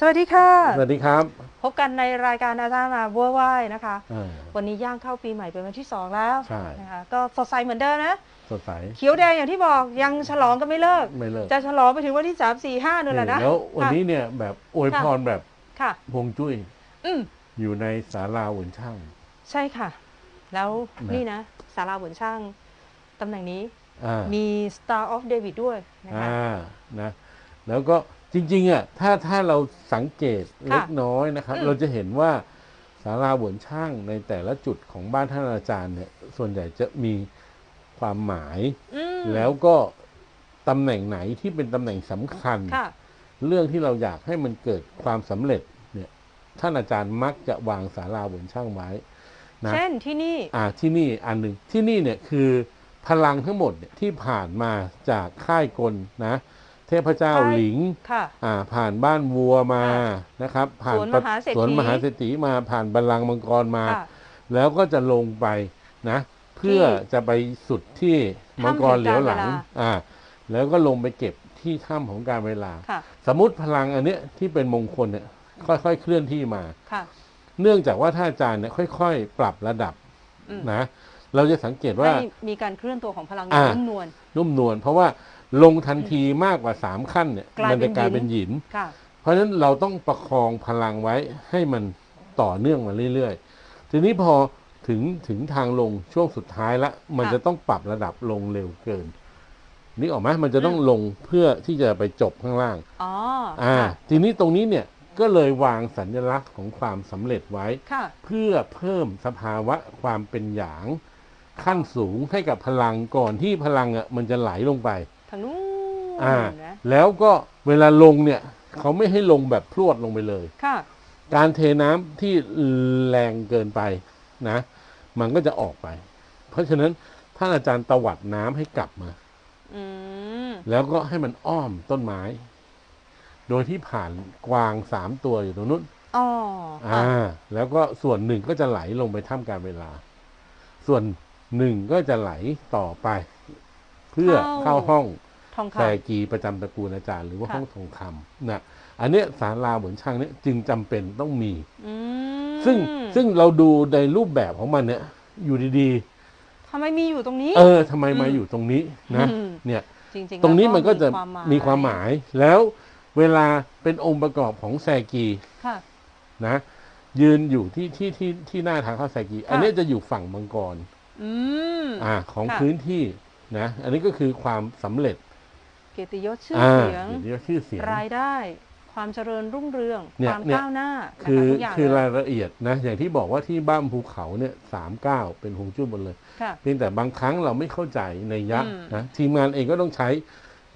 สวัสดีค่ะ สวัสดีครับ พบกันในรายการอาจารย์มาบัวไหวายนะคะ อ่า วันนี้ย่างเข้าปีใหม่เป็นวันที่ 2 แล้วใช่ นะคะก็สดใสเหมือนเดิมนะ สดใสเขียวแดงอย่างที่บอกยังฉลองกันไม่เลิก ไม่เลิกจะฉลองไปถึงวันที่ 3 4 5นั่นแหละนะแล้ววันนี้เนี่ยแบบอวยพรแบบค่ะพวงจุ้ยอืมอยู่ในศาลาเหวนช่าง ใช่ค่ะ แล้วนะ นี่นะสาราเหวนช่างตำแหน่งนี้อ่ามี Star of David ด้วยนะคะ อ่านะ แล้วก็ จริงๆอะถ้าถ้าเราสังเกตค่ะเล็กน้อยนะครับอืมเราจะเห็นว่าศาลาเหวนช่างในแต่ละจุดของบ้านท่านอาจารย์เนี่ย ส่วนใหญ่จะมีความหมายอืมแล้วก็ตำแหน่งไหนที่เป็นตำแหน่งสำคัญค่ะเรื่องที่เราอยากให้มันเกิดความสำเร็จเนี่ย ท่านอาจารย์มักจะวางศาลาบนช่างไว้นะเช่นที่นี่ อ่าที่นี่อันหนึ่งที่นี่เนี่ยคือพลังทั้งหมดเนี่ยที่ผ่านมาจากค่ายกลนะ เทพเจ้าค่ายหลิงค่ะอ่าผ่านบ้านวัวมาค่ะนะครับ ผ่านสวนมหาเศรษฐีสวนมหาเศรษฐีมาผ่านบัลลังก์มังกรมาค่ะแล้วก็จะลงไปนะ เพื่อจะไปสุดที่มังกรเหลียวหลังถ้ำแห่งการเวลาอ่าแล้วก็ลงไปเก็บที่ถ้ำของการเวลาค่ะสมมติพลังอันเนี้ยที่เป็นมงคลเนี่ยค่อยๆเคลื่อนที่มาค่ะเนื่องจากว่าท่านอาจารย์เนี่ยค่อยๆ ปรับระดับอืมนะ เราจะสังเกตว่าให้มีการเคลื่อนตัวของพลังงานอ่านุ่มนวลนุ่มนวลเพราะว่า ลงทันทีมากกว่าสามขั้นเนี่ยกลายมัจะเป็นกลายหยินเป็นหยิน ค่ะ เพราะฉะนั้นเราต้องประคองพลังไว้ให้มันต่อเนื่องมาเรื่อยๆ ทีนี้พอถึงถึงทางลงช่วงสุดท้ายละ มันค่ะจะต้องปรับระดับลงเร็วเกินนี่ออกไหมมันจะต้องลงเพื่อที่จะไปจบข้างล่าง อ๋ออ่าค่ะทีนี้ตรงนี้เนี่ยก็เลยวางสัญลักษณ์ของความสำเร็จไว้ ค่ะ เพื่อเพิ่มสภาวะความเป็นหยางขั้นสูงให้กับพลังก่อนที่พลังอะมันจะไหลลงไปทางนู้นอ่านะแล้วก็เวลาลงเนี่ย เขาไม่ให้ลงแบบพรวดลงไปเลย ค่ะ การเทน้ำที่แรงเกินไปนะ มันก็จะออกไป เพราะฉะนั้นท่านอาจารย์ตวัดน้ำให้กลับมา อืม แล้วก็ให้มันอ้อมต้นไม้ โดยที่ผ่านกวางสามตัวอยู่ตรงนู้น อ๋ออ่า ค่ะแล้วก็ส่วนหนึ่งก็จะไหลลงไปท่ามกลารเวลา ส่วนหนึ่งก็จะไหลต่อไป เพื่อเข้าห้อง ทองแพรคำกีประจำตระกูลอาจารย์หรือว่าค่ะห้องทองคำนะอันเนี้ยศาลาเหมือนช่างเนี้ยจึงจำเป็นต้องมี อืมซึ่งซึ่งเราดูในรูปแบบของมันเนี่ยอยู่ดีทำไมมีอยู่ตรงนี้ ๆ เออทำไมมาอืมอยู่ตรงนี้นะอืม เนี่ย จริงๆตรงนี้มันก็จะแล้วมีความหมาย แล้วเวลาเป็นองค์ประกอบของแซกีค่ะ นะยืนอยู่ที่ที่ที่ที่หน้าทางเข้าแซกี อันเนี้ยจะอยู่ฝั่งมังกรอืม อ่าของค่ะ พื้นที่นะอันนี้ก็คือความสำเร็จ เกียรติยศชื่ออ่าเสียงเดี๋ยวชื่อเสียงรายได้ ความเจริญรุ่งเรืองเนี่คยวามเนี่ยก้าวหน้าคือนะคะทุกอย่างคือเลรายยละเอียดนะอย่างที่บอกว่าที่บ้านภูเขาเนี่ยสามเก้าเป็นหงจุ้ยหมดเลยค่ะเพียงแต่บางครั้งเราไม่เข้าใจในยะอืมนะทีมงานเองก็ต้องใช้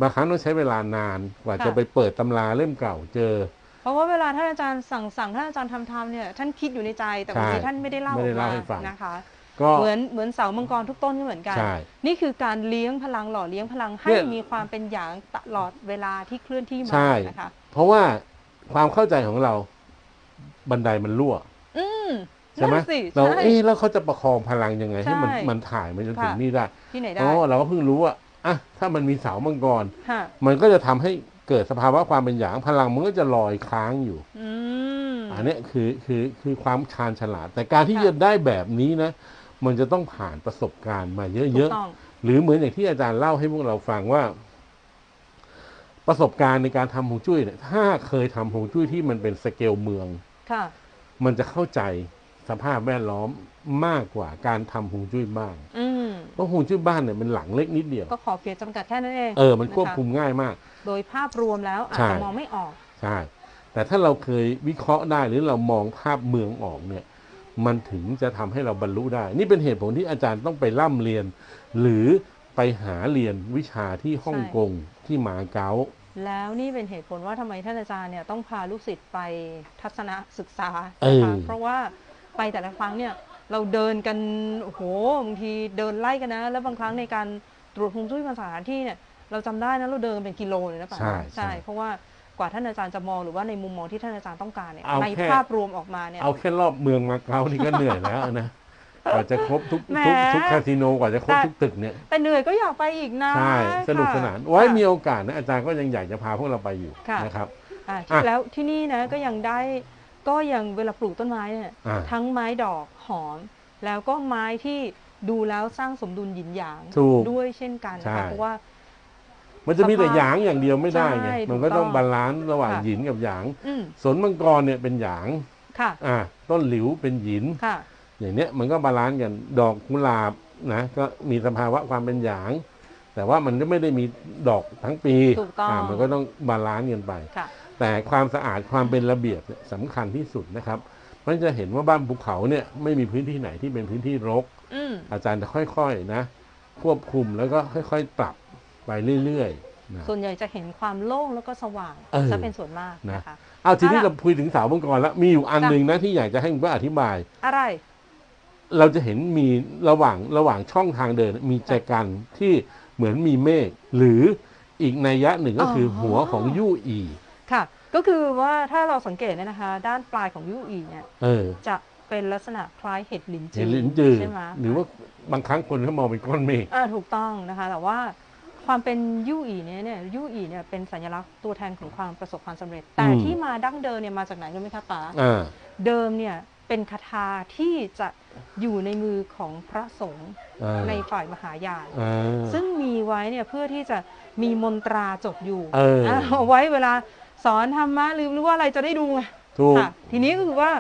บางครั้งต้องใช้เวลานานกว่าค่ะจะไปเปิดตำราเล่มเก่าเจอ เพราะว่าเวลาท่านอาจารย์สั่งสั่งท่านอาจารย์ทำทำเนี่ยท่านคิดอยู่ในใจแต่บางทีใช่ท่านไม่ได้เล่าไม่อได้อกเล่ามาให้ฟังนะคะ ก็เหมือนเหมือนเสามังกรทุกต้นก็เหมือนกัน ใช่ นี่คือการเลี้ยงพลังหล่อเลี้ยงพลังให้เนี่ย มีความเป็นอย่างตลอดเวลาที่เคลื่อนที่มาใช่ นะคะ เพราะว่าความเข้าใจของเราบันไดมันรั่วอืมใช่ไหมนั่นสิเราใช่ เอ๊ะแล้วเขาจะประคองพลังยังไง ให้มันใช่มันถ่ายมาจนถึงค่ะ นี่ได้ที่ไหนได้อ๋อเราก็เพิ่งรู้ว่าอะถ้ามันมีเสามังกร ค่ะมันก็จะทำให้เกิดสภาวะความเป็นหยางพลังมันก็จะลอยค้างอยู่ อืม อันเนี้ยคือคือคือความชาญฉลาด แต่การที่ค่ะ จะได้แบบนี้นะ มันจะต้องผ่านประสบการณ์มาเยถูอะกต้องๆหรือเหมือนอย่างที่อาจารย์เล่าให้พวกเราฟังว่า ประสบการณ์ในการทำฮวงจุ้ยเนี่ยถ้าเคยทำฮวงจุ้ยที่มันเป็นสเกลเมืองค่ะมันจะเข้าใจสภาพแวดล้อมมากกว่าการทำฮวงจุ้ยบ้านอืมเพราะฮวงจุ้ยบ้านเนี่ยมันหลังเล็กนิดเดียว ก็ขอเพียงจำกัดแค่นั้นเองเออมันควบะะคุมง่ายมาก โดยภาพรวมแล้วอาจใช่จะมองไม่ออกใช่แต่ถ้าเราเคยวิเคราะห์ได้หรือเรามองภาพเมืองออกเนี่ย มันถึงจะทำให้เราบรรลุได้ นี่เป็นเหตุผลที่อาจารย์ต้องไปร่ำเรียน หรือไปหาเรียนวิชาที่ฮ่องกงที่มาเก๊าแล้วนี่เป็นเหตุผลว่าทำไมท่านอาจารย์เนี่ยต้องพาลูกศิษย์ไปทัศนศึกษาเอนะคะอเพราะว่าไปแต่ละครั้งเนี่ยเราเดินกันโอ้โหบางทีเดินไล่กันนะ แล้วบางครั้งในการตรวจฮวงจุ้ยบางสถานที่เนี่ยเราจำได้นะเราเดินเป็นกิโลเลยนะป่ะใช่ใช่เพราะว่า กว่าท่านอาจารย์จะมองหรือว่าในมุมมองที่ท่านอาจารย์ต้องการเนี่ยเอาในแค่ ภาพรวมออกมาเนี่ย เอาแค่รอบเมืองมาเก๊านี่ก็เหนื่อยแล้วนะ กว่าจะครบทุกแหมทุกทุกคาสิโนกว่าจะครบแต่ ทุกตึกเนี่ย แต่เหนื่อยก็อยากไปอีกนะใช่ สนุกค่ะสนาน ไว้ค่ะ มีโอกาสนะอาจารย์ก็ยังอยากจะพาพวกเราไปอยู่ค่ะ นะครับ อ่าอะแล้วที่นี่นะก็ยังได้ก็ยังเวลาปลูกต้นไม้เนี่ยอ่า ทั้งไม้ดอกหอม แล้วก็ไม้ที่ดูแล้วสร้างสมดุลหยินหยางถูกด้วยเช่นกันนะใช่ คะเพราะว่า มันจะมีแต่สภาพหยางอย่างเดียวไม่ได้ไงใช่มันก็ถูกต้ต้อองงบาลานซ์ระหว่างค่ะ หยินกับหยาง อืมสนมังกรเนี่ยเป็นหยางค่ะอ่าต้นหลิวเป็นหยิน ค่ะ อย่างเนี้ยมันก็บาลานซ์กันดอกกุหลาบนะก็มีสภาวะความเป็นหยาง แต่ว่ามันก็ไม่ได้มีดอกทั้งปีถูกต้องมันก็ต้องบาลานซ์กันไป ค่ะ แต่ความสะอาดความเป็นระเบียบเนี่ยสำคัญที่สุดนะครับมันจะเห็นว่าบ้านภูเขาเนี่ยไม่มีพื้นที่ไหนที่เป็นพื้นที่รก อืมอาจารย์จะค่อยๆนะ ควบคุมแล้วก็ค่อย ๆ ปรับ ไปเรื่อยๆนะส่วนใหญ่จะเห็นความโล่งแล้วก็สว่างเออ จะเป็นส่วนมากนะนะคะ เอาทีนี้เอาล่ะเราคุยถึงสาวมังกรแล้วมีอยู่อันจ้ะ หนึ่งนะที่อยากจะให้คุณป้าอธิบาย อะไร เราจะเห็นมีระหว่างระหว่างช่องทางเดิน มีใจกันที่เหมือนมีเมฆหรืออีกนัยยะหนึ่งก็คือออ หัวของยู่อีค่ะ ก็คือว่าถ้าเราสังเกตเนี่ยนะคะ ด้านปลายของยูอีเนี่ยเออ จะเป็นลักษณะคล้ายเห็ดหลินจืเห็นลิ้นจือใช่ไหมหรือว่าบางครั้งคนเขามองเป็นก้อนเมฆ อ่าถูกต้องนะคะ แต่ว่า ความเป็นยู่อีเนี่ยเนี่ยยู่อีเนี่ยเป็นสัญลักษณ์ตัวแทนของความประสบความสำเร็จ แต่อืม ที่มาดั้งเดิมเนี่ยมาจากไหนรู้ไหมคะป๋าอ่า เดิมเนี่ยเป็นคาถาที่จะอยู่ในมือของพระสงฆ์อ่า ในฝ่ายมหายาน อ่า ซึ่งมีไว้เนี่ยเพื่อที่จะมีมนตราจดอยู่เออ เอาไว้เวลาสอนธรรมะหรือหรือว่าอะไรจะได้ดูไงถูกค่ะทีนี้ก็คือว่า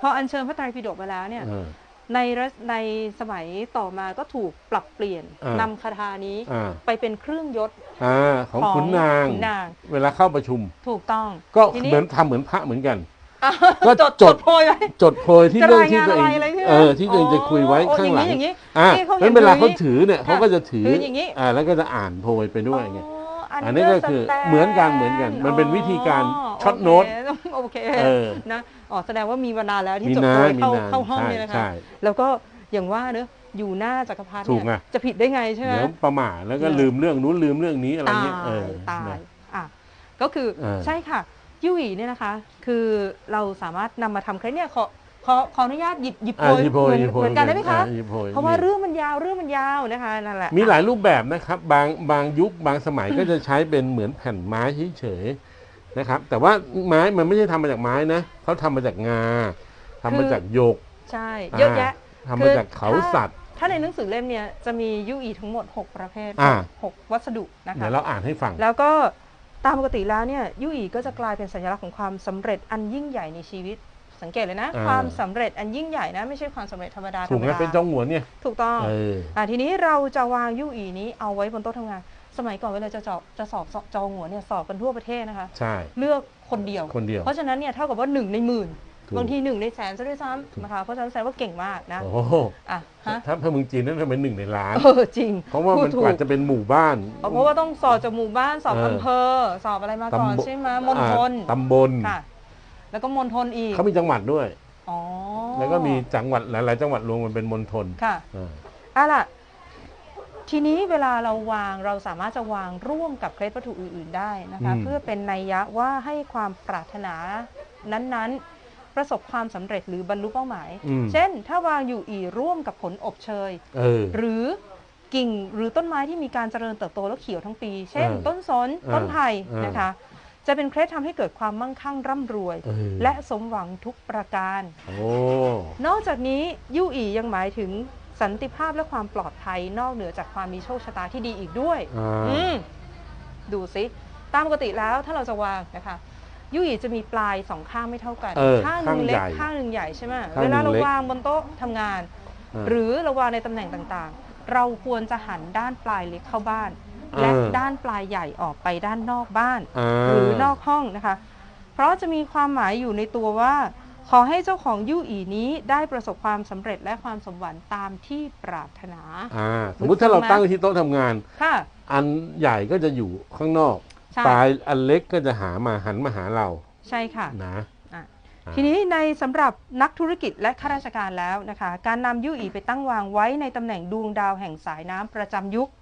พออัญเชิญพระไตรปิฎกไปแล้วเนี่ย เออ ในรัชในสมัยต่อมาก็ถูกปรับเปลี่ยนอ่านำคาถานี้อ่าไปเป็นเครื่องยศอ่าของขุนนางขุนนาง เวลาเข้าประชุม ถูกต้อง ก็ทีนี้เหมือนทำเหมือนพระเหมือนกันอะก็จดจจดดโพยไว้จดโพยที่จะเรื่องรายที่งานตัวเออะไรงอะไรใช่ไหมเออที่ตัวเองจะคุยไว้โอ้ข้างหลังอย่างนี้อ่านี่เขาเพราะเวลาเขาเห็นถือเนี่ยค่ะเขาก็จะถือถืออย่างนี้อ่าแล้วก็จะอ่านโพยไปด้วยไง อ๋ออันนี้ก็คือ understand เหมือนกันเหมือนกัน มันเป็นวิธีการช็อตโน้ตโอเคเออนะอ๋อแสดงว่ามีมานานแล้วที่มีจดนาโพนยมีเข้านานเข้าห้องใช่เนี่ยนะคะใช่แล้วก็อย่างว่าเนอะอยู่หน้าจักรพรรดิถูกเนี่ยไงจะผิดได้ไงใช่ไหมเดี๋ยวประมาทแล้วก็เนี่ยลืมเรื่องนู้นลืมเรื่องนี้อะไรตาเงี้ยเอยอตายนะอะก็คือเออใช่ค่ะยุยเนี่ยนะคะ คือเราสามารถนำมาทำเคล็ดเนี่ย ขอขอขออนุญาตหยิบหยิบโพอ่ายหยิบโพยเหมือนหยิบโพยเหมือนกันได้ไหมคะอ่าหยิบโพย เพราะว่านี่เรื่องมันยาวเรื่องมันยาวนะคะนั่นแหละ มีหลายรูปแบบนะครับบางบางยุคบางสมัยก็จะใช้เป็นเหมือนแผ่นไม้เฉยๆนะครับ แต่ว่าไม้มันไม่ใช่ทำมาจากไม้นะเขาทำมาจากงาทำมาจากหยกใช่เยอะแยะทำมาจากเขาสัตว์ ถ้าในหนังสือเล่มเนี่ยจะมียุอีทั้งหมด 6 ประเภทอ่า หกวัสดุนะคะเดี๋ยวเราอ่านให้ฟัง แล้วก็ตามปกติแล้วเนี่ยยุอีก็จะกลายเป็นสัญลักษณ์ของความสำเร็จอันยิ่งใหญ่ในชีวิต สังเกตเลยนะ อ่า ความสำเร็จอันยิ่งใหญ่นะ ไม่ใช่ความสำเร็จธรรมดาธรถูกรมไหมดาเป็นเจ้าหัวนเนี่ยถูกต้องเออ อ่าทีนี้เราจะวางยุอีนี้เอาไว้บนโต๊ะทำงาน สมัยก่อนเวลาจะจอบจะสอบจองหัวเนี่ยสอบกันทั่วประเทศนะคะ ใช่ เลือกคนเดียว คนเดียวเพราะฉะนั้นเนี่ยเท่ากับว่าหนึ่งในหมื่นถูกบางทีหนึ่งในแสนซะด้วยซ้ถูกำนะคะเพราะฉะนั้นแสดงว่าเก่งมากนะโอ้โหอะฮะถ้าถ้าเมืองจีนนั่นเป็นหนึ่งในล้าน เออจริงเพราะว่ามันพูดถูกว่าจะเป็นหมู่บ้าน เพราะว่าต้องสอบจากหมู่บ้านสอบเอออำเภอ สอบอะไรมาก่อนตำบลใช่ไหมมณฑลอ่าตำบล ค่ะ แล้วก็มณฑลอีกเขามีจังหวัดด้วยอ๋อแล้วก็มีจังหวัดหลาย ๆ จังหวัดรวมกันเป็นมณฑลค่ะอ่าอะล่ะทีนี้เวลาเราวางเราสามารถจะวางร่วมกับเคล็ดวัตถุอื่น ๆ ได้นะคะ เพื่อเป็นนัยยะว่าให้ความปรารถนานั้น ๆ ประสบความสำเร็จหรือบรรลุเป้าหมายอืมเช่น ถ้าวางอยู่อีร่วมกับผลอบเชยเออหรือกิ่งหรือต้นไม้ที่มีการเจริญเติบโตแล้วเขียวทั้งปี เช่นเออต้นสนเออต้นไผ่เออนะคะ จะเป็นเคล็ดทำให้เกิดความมั่งคั่งร่ำรวย เออ และสมหวังทุกประการ โอ้ นอกจากนี้ยู่อียังหมายถึงสันติภาพและความปลอดภัยนอกเหนือจากความมีโชคชะตาที่ดีอีกด้วย อ่า อืม ดูสิตามปกติแล้วถ้าเราจะวางนะคะยู่อีจะมีปลายสองข้างไม่เท่ากัน เออข้างหนึ่งเล็กข้างใหญ่ข้างหนึ่งใหญ่ใช่ไหมข้างหนึ่งเวลาเราเล็ก วางบนโต๊ะทำงานาหรือเราวางในตำแหน่งต่างๆ เราควรจะหันด้านปลายเล็กเข้าบ้าน และเออด้านปลายใหญ่ออกไปด้านนอกบ้านาหรือนอกห้องนะคะ เพราะจะมีความหมายอยู่ในตัวว่า ขอให้เจ้าของยู่อีนี้ได้ประสบความสำเร็จและความสมหวังตามที่ปรารถนาอ่าสมมุติถ้าเราตั้งไว้ที่โต๊ะทำงานค่ะอันใหญ่ก็จะอยู่ข้างนอกใช่ปลายอันเล็กก็จะหามาหันมาหาเรา ใช่ค่ะนะอะอ่าทีนี้ในสำหรับนักธุรกิจและข้าราชการแล้วนะคะ การนำยู่อีไปตั้งวางไว้ในตำแหน่งดวงดาวแห่งสายน้ำประจำยุคอ่า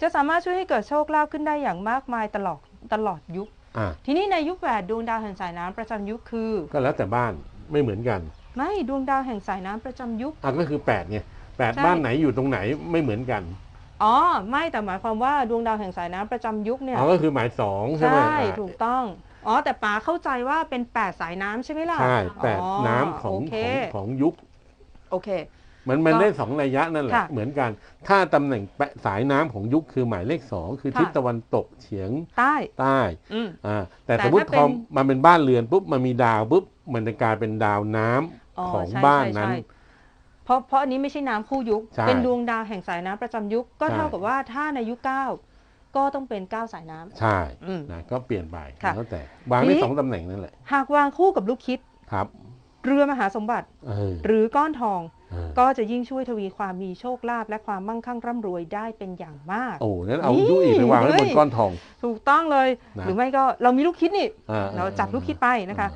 จะสามารถช่วยให้เกิดโชคลาภขึ้นได้อย่างมากมายตลอดตลอดยุคอ่าทีนี้ในยุคแปดดวงดาวแห่งสายน้ำประจำยุคคือ ก็แล้วแต่บ้านไม่เหมือนกันไม่ดวงดาวแห่งสายน้ำประจำยุค อะก็คือแปดไงแปดใช่ บ้านไหนอยู่ตรงไหนไม่เหมือนกันอ๋อ ไม่แต่หมายความว่าดวงดาวแห่งสายน้ำประจำยุคเนี่ย อ๋อก็คือหมายสองใช่ไหมใช่อะถูกต้อง อ๋อ แต่ป๋าเข้าใจว่าเป็นแปดสายน้ำใช่ไหมล่ะใช่แปดอ๋อน้ำของโอเค ของของยุค โอเค มันมันก็ได้สองระยะนั่นแหละค่ะเหมือนกัน ถ้าตำแหน่งแปะสายน้ำของยุคคือหมายเลขสองคือค่ะทิศตะวันตกเฉียงใต้ใต้อืมอ่าแต่แต่สมมติถ้าเป็นพอมันเป็นบ้านเรือนปุ๊บมันมีดาวปุ๊บมันจะกลายเป็นดาวน้ำอ๋อของใช่บ้านใช่นั้นใช่เพราะเพราะอันนี้ไม่ใช่น้ำคู่ยุคใช่เป็นดวงดาวแห่งสายน้ำประจำยุคก็ใช่เท่ากับว่าถ้าในยุคเก้าก็ต้องเป็นเก้าสายน้ำใช่อืมนะก็เปลี่ยนไปค่ะแล้วแต่วางได้ทีนี้สองตำแหน่งนั่นแหละหากวางคู่กับลูกคิดครับ เรือมหาสมบัติเออหรือก้อนทองเออ ก็จะยิ่งช่วยทวีความมีโชคลาภและความมั่งคั่งร่ำรวยได้เป็นอย่างมาก โอ้นั้นเอานี่ยุอีกไปวางไว้บนเฮ้ยก้อนทอง ถูกต้องเลยนะหรือไม่ก็เรามีลูกคิดนี่อ่เราจับลูกคิดไปนะคะ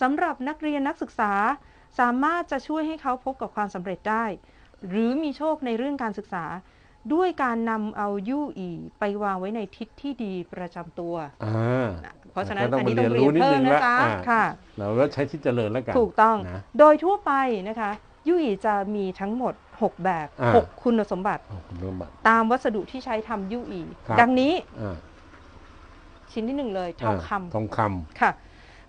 สำหรับนักเรียนนักศึกษาสามารถจะช่วยให้เขาพบกับความสำเร็จได้ หรือมีโชคในเรื่องการศึกษาด้วยการนำเอายู่อีไปวางไว้ในทิศที่ดีประจำตัวอ่านะเพราะฉะนั้นก็ต้องอันนี้ต้องมาเรีเรียยนนรู้เพิ่มนิดนึงนะละจ๊ะอ่าค่ะเราก็ใช้ทิศเจริญแล้วกัน ถูกต้องนะโดยทั่วไปนะคะ ยู่อีจะมีทั้งหมด 6 แบบ อ่า 6 คุณสมบัติขอบคุณร่วมบัตรตามวัสดุที่ใช้ทำยู่อีครับ ดังนี้อ่าชิ้นที่หนึ่งเลยทองคำทองคำค่ะ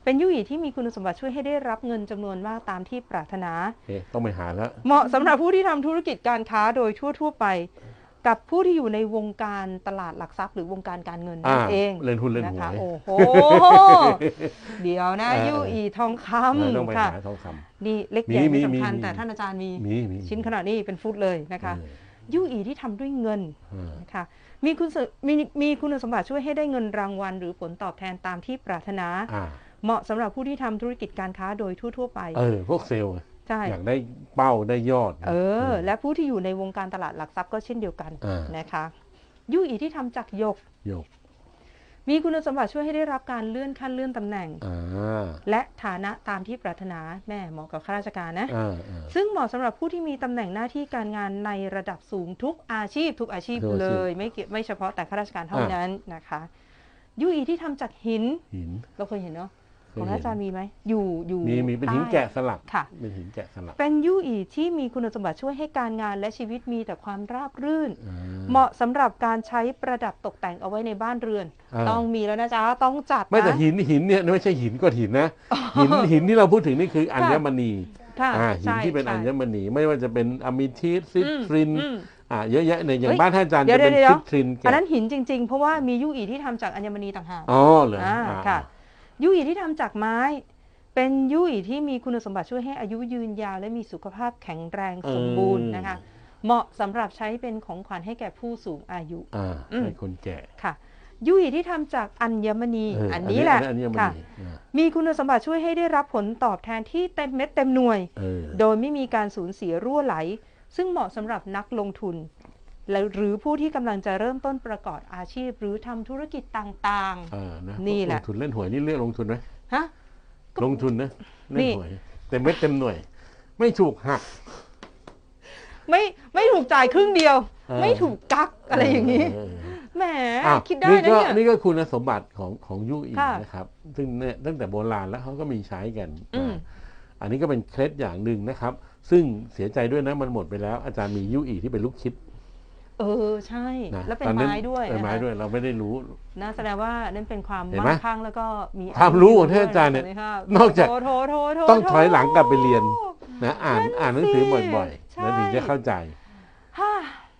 เป็นยู่อีที่มีคุณสมบัติช่วยให้ได้รับเงินจำนวนมากตามที่ปรารถนาโอเคต้องไปหาแล้ว เหมาะสำหรับผู้ที่ทำธุรกิจการค้าโดยทั่ว ๆ ไป กับผู้ที่อยู่ในวงการตลาดหลักทรัพย์หรือวงการการเงินนั่นอ่าเองเล่นหุ้นเล่นนะหวคะยโอ้โหเดี๋ยวนะเออยู่อีทองเออต้องไปคำค่ะหาทองคนี่เล็กมีใหญ่มีไม่สำคัญมีแต่ท่านอาจารย์มีำมีมีชิ้นขนาดนี้เป็นฟุตเลยนะคะเออยู่อีที่ทำด้วยเงินเออนะคะมีคุณสมีมีคุณสมบัติช่วยให้ได้เงินรางวัล หรือผลตอบแทนตามที่ปรารถนาอ่าเหมาะสำหรับผู้ที่ทำธุรกิจการค้าโดยทั่ว ๆ ไป เออพวกเซลล์ ใช่ อยากได้เป้าได้ยอด เออ และผู้ที่อยู่ในวงการตลาดหลักทรัพย์ก็เช่นเดียวกันอ่านะคะ ยู่อีที่ทำจากหยกโยก มีคุณสมบัติช่วยให้ได้รับการเลื่อนขั้นเลื่อนตำแหน่งอ่าและฐานะตามที่ปรารถนาแม่เหมาะกับข้าราชการนะอ่าอ่าซึ่งเหมาะสำหรับผู้ที่มีตำแหน่งหน้าที่การงานในระดับสูงทุกอาชีพ ทุกอาชีพทุกอาชีพเลย ไม่เกี่ยวไม่เฉพาะแต่ข้าราชการเท่าอ่านั้นนะคะยู่อีที่ทำจากหินหิน เราเคยเห็นเนาะเค ของยท่านเห็นอาจารย์มีไหมอยู่อยู่มีมีเป็นหินใต้แกะสลักค่ะ เป็นหินแกะสลัก เป็นยู่อีที่มีคุณสมบัติช่วยให้การงานและชีวิตมีแต่ความราบรื่นอ่าเหมาะสำหรับการใช้ประดับตกแต่งเอาไว้ในบ้านเรือนอ่าต้องมีแล้วนะจ๊ะต้องจัดไม่แต่นะหินหินเนี่ยไม่ใช่หินก็หินนะหินหินที่เราพูดถึงนี่คืออัญมณีค่ะอ่าหินใช่ที่เป็นใช่อัญมณีไม่ว่าจะเป็นอะมิทิสซิอืมทรินอืมอ่าเยอะแยะในอย่างเฮ้ยบ้านท่านอาจารย์เดี๋ยจะวเป็นเดี๋ยวซิทรินอันนั้นแกะหินจริง ๆ เพราะว่ามียู่อีที่ทำจากอัญมณีต่างหากอ๋อเหรออ่าอ่าค่ะ ยู่อีที่ทำจากไม้ เป็นยู่อีที่มีคุณสมบัติช่วยให้อายุยืนยาวและมีสุขภาพแข็งแรงสมบูรณ์นะคะ เหมาะสำหรับใช้เป็นของขวัญให้แก่ผู้สูงอายุอ่าอืมเป็นคนแก่ค่ะยู่อีที่ทำจากอัญมณีเอออัอันนี้แหละอันนี้อัญมค่ะณีอ่ามีคุณสมบัติช่วยให้ได้รับผลตอบแทนที่เต็มเม็ดเต็มหน่วยเออโดยไม่มีการสูญเสียรั่วไหล ซึ่งเหมาะสำหรับนักลงทุนและ หรือผู้ที่กำลังจะเริ่มต้นประกอบอาชีพ หรือทำธุรกิจต่างอ่านะนี่แหละลงทุนเล่นหวยนี่เรียกลงทุนไหมๆฮะก็ลงทุนนะเล่นี่นหวยเต็มเม็ดเต็มหน่วย ไม่ถูกหักไม่ไม่ถูกจ่ายครึ่งเดียวเออไม่ถูกกักอะไรอย่างนี้เออแหมอ้าวคิดได้นี่นะก็เนี่ยนี่ก็คุณสมบัติของของยุอีค่ะนะครับ ซึ่งเนี่ยตั้งแต่โบราณแล้วเขาก็มีใช้กันอืมอ่าอันนี้ก็เป็นเคล็ดอย่างหนึ่งนะครับ ซึ่งเสียใจด้วยนะมันหมดไปแล้ว อาจารย์มียุอีที่เป็นลูกคิด เออใช่ นะแล้วเป็นตอไม้ด้วยเป็นนะไม้คะด้วยเราไม่ได้รู้น่าแสดงว่านั่นเป็นความเห็นไหมมั่งคั่งแล้วก็มีความรู้ของท่านอาจารย์เนี่ยใช่ไหมคะนอกจากโถโถโถโถ ต้องถอยหลังกลับไปเรียนนะอ่านนั่นอ่านหนังสือสิบ่อยใช่ๆแล้วถึงจะเข้าใจฮ่า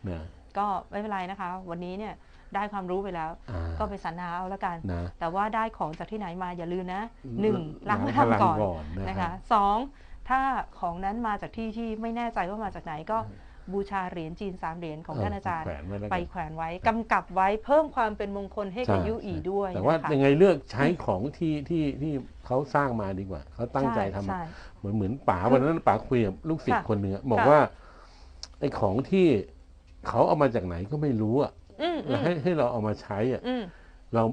นะก็ไม่เป็นไรนะคะ วันนี้เนี่ยได้ความรู้ไปแล้ว อ่าก็ไปสรรหาเอาละกัน นะ แต่ว่าได้ของจากที่ไหนมาอย่าลืมนะอืมหนึ่งล้างล้างทำพลังก่อนก่อนนะครับนะคะสองถ้าของนั้นมาจากที่ที่ไม่แน่ใจว่ามาจากไหนก็ บูชาเหรียญจีนสามเหรียญของท่านอาจารย์แขวนไว้แล้วไปกันแขวนไว้กำกับไว้เพิ่มความเป็นมงคลให้กับใช่ยุอีด้วย แต่ว่านะคะยังไงเลือกใช้ของที่ที่ที่เขาสร้างมาดีกว่า เขาตั้งใจทำช่เหมือนเหมือนป๋าวันนั้นป๋าคุยกับลูกศิษย์ค่ะคนหนึ่งอะบอกค่ะว่าไอ้ของที่เขาเอามาจากไหนก็ไม่รู้อะอืมอืแล้วมให้ให้เราเอามาใช้อะอืมเรา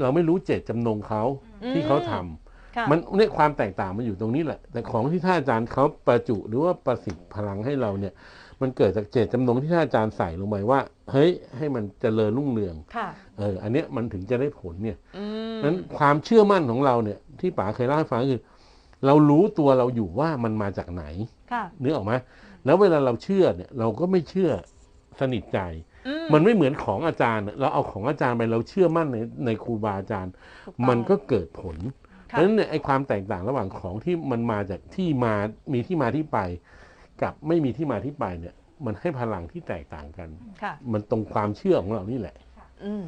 เราไม่รู้เจตจำนงเขาอืมที่เขาทำค่ะ มันเนี่ยความแตกต่างมันอยู่ตรงนี้แหละ แต่ของที่ท่านอาจารย์เขาประจุหรือว่าประสิทธิ์พลังให้เราเนี่ย มันเกิดจากเจตจำนงที่ท่านอาจารย์ใส่ลงไปว่า เฮ้ยให้มันเจริญรุ่งเรืองค่ะเออ อันเนี้ยมันถึงจะได้ผลเนี่ยอืมนั้นความเชื่อมั่นของเราเนี่ย ที่ป๋าเคยเล่าให้ฟังก็คือ เรารู้ตัวเราอยู่ว่ามันมาจากไหนค่ะนึกออกไหมแล้วเวลาเราเชื่อเนี่ย เราก็ไม่เชื่อสนิทใจอืมันไม่เหมือนของอาจารย์ เราเอาของอาจารย์ไปเราเชื่อมั่นในในครูบาอาจารย์ถูต้องมันก็เกิดผล เพค่ะราะฉะนั้นเนี่ยไอ้ความแตกต่างระหว่างของที่มันมาจากที่มามีที่มาที่ไป กับไม่มีที่มาที่ไปเนี่ย มันให้พลังที่แตกต่างกัน ค่ะ มันตรงความเชื่อของเรานี่แหละ อืม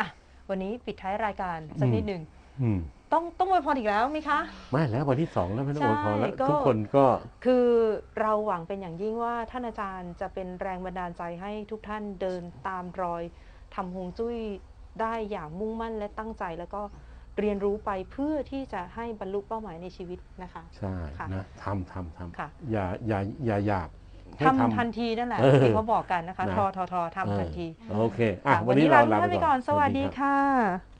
อะวันนี้ปิดท้ายรายการสักอืมนิดหนึ่งอืมต้องต้องอวยพรอีกแล้วไหมคะ ไม่แล้ววันที่สองแล้วไม่ต้องอวยพรแล้วใช่ก็ ทุกคนก็ คือเราหวังเป็นอย่างยิ่งว่าท่านอาจารย์จะเป็นแรงบันดาลใจให้ทุกท่านเดินตามรอยทำฮวงจุ้ยได้อย่างมุ่งมั่นและตั้งใจแล้วก็ เรียนรู้ไปเพื่อที่จะให้บรรลุเป้าหมายในชีวิตนะคะ ใช่ค่ะนะทำทำทค่ะำอย่าอย่าอย่าอยากให้ ทำทันทีนั่นแหละเออที่เขาบอกกันนะคะนะ ทอทอทอทำทันทีโอเคอะค่ะวันนี้เราเราลาท่านไปไปก่ก่ออนนสวัสดีรับค่ะ